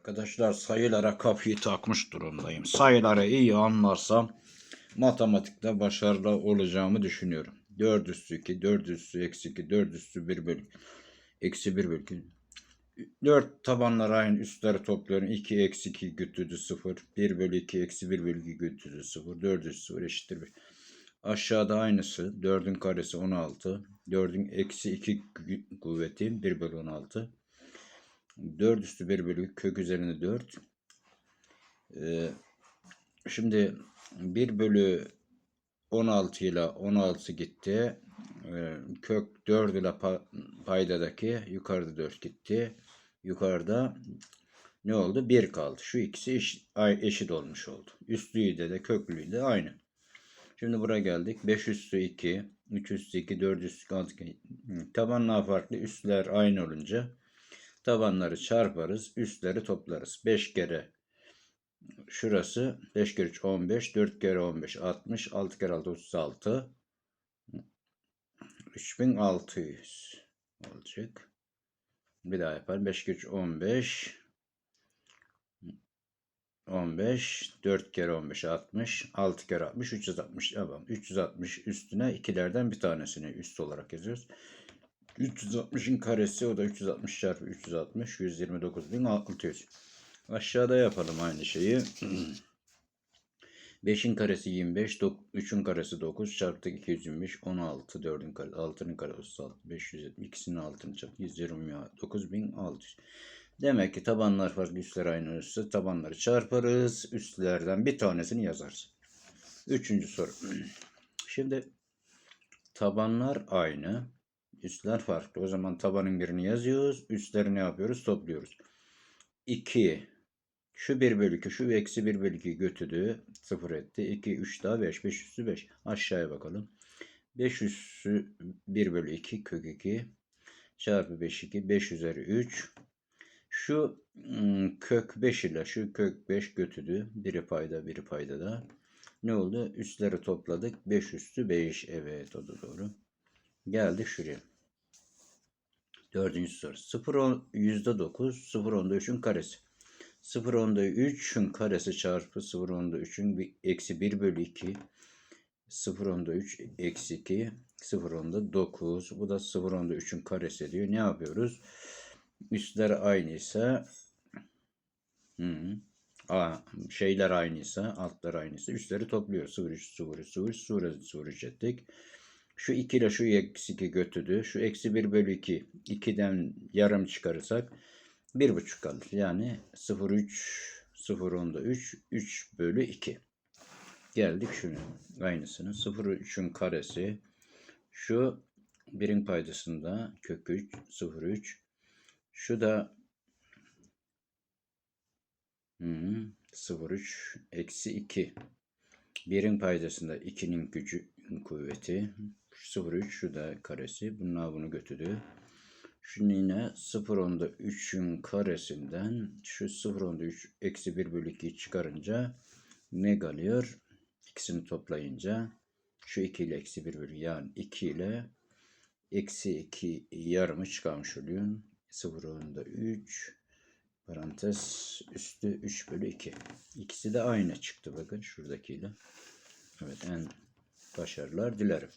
Arkadaşlar sayılara kafayı takmış durumdayım. Sayıları iyi anlarsam matematikte başarılı olacağımı düşünüyorum. 4 üstü 2, 4 üstü eksi 2, 4 üstü 1 bölü eksi 1 bölü 2. 4 tabanlar aynı üstleri topluyorum. 2 eksi 2 götürdü 0. 1 bölü 2 eksi 1 bölü 2 götürdü 0. 4 üstü 0 eşittir 1. Aşağıda aynısı. 4'ün karesi 16. 4'ün eksi 2 kuvveti 1 bölü 16. 4 üstü 1 bölü kök üzerinde 4. Ee, şimdi 1 bölü 16 ile 16 gitti. Ee, kök 4 ile pa- paydadaki yukarıda 4 gitti. Yukarıda ne oldu? 1 kaldı. Şu ikisi eşit olmuş oldu. Üstlüğü de köklüğü de aynı. Şimdi buraya geldik. 5 üstü 2, 3 üstü 2, 4 üstü 2, 6 2. Tabanlar farklı. Üstler aynı olunca tabanları çarparız. Üstleri toplarız. 5 kere şurası 5 kere 3 15, 4 kere 15 60, 6 kere 6 36. 3600 olacak. Bir daha yapalım. 5 kere 3 15. 15, 4 kere 15 60, 6 kere 60 360 yapalım. 360 üstüne ikilerden bir tanesini üst olarak yazıyoruz. 360'ın karesi o da 360 çarpı 360 129.600. Aşağıda yapalım aynı şeyi. 5'in karesi 25, 3'ün karesi 9 çarptık 225, 16, 4'ün karesi, 6'nın karesi 36, 570, ikisinin altını çarptık 129.600. Demek ki tabanlar farklı üstler aynı olursa tabanları çarparız. Üstlerden bir tanesini yazarız. Üçüncü soru. Şimdi tabanlar aynı. Üstler farklı. O zaman tabanın birini yazıyoruz. Üstleri ne yapıyoruz? Topluyoruz. 2 şu 1 bölü 2 şu eksi 1 bölü 2 götürdü. 0 etti. 2 3 daha 5. 5 üstü 5. Aşağıya bakalım. 5 üstü 1 bölü 2 kök 2 çarpı 5 2 5 üzeri 3 şu ım, kök 5 ile şu kök 5 götürdü. Biri payda biri payda da. Ne oldu? Üstleri topladık. 5 üstü 5. Evet o da doğru. Geldik şuraya. Dördüncü soru. 0 on, yüzde 9. 0 onda 3'ün karesi. 0 onda 3'ün karesi çarpı 0 onda 3'ün bir- eksi 1 bölü 2. 0 onda 3 eksi 2. 0 onda 9. Bu da 0 onda 3'ün karesi diyor. Ne yapıyoruz? Üstler aynıysa hı, a, şeyler aynıysa altlar aynıysa üstleri topluyoruz. 0 3 0 3 0 0 0 3 ettik. Şu 2 ile şu eksi 2 götürdü. Şu eksi 1 bölü 2. 2'den yarım çıkarırsak 1,5 kalır. Yani 0 3 0 onda 3 3 bölü 2. Geldik şunu. Aynısını. 0 3'ün karesi. Şu birin paydasında kök 3 0 3 şu da hı, 0,3 eksi 2. Birin paydasında 2'nin gücü kuvveti. 0,3 şu da karesi. Bunlar bunu götürdü. Şimdi yine 0 onda 3'ün karesinden şu 0 onda 3 eksi 1 bölü 2'yi çıkarınca ne kalıyor? İkisini toplayınca şu 2 ile eksi 1 bölü yani 2 ile eksi 2 yarımı çıkarmış oluyor. 0 onda 3 parantez üstü 3 bölü 2. İkisi de aynı çıktı bakın şuradakiyle. Evet en başarılar dilerim.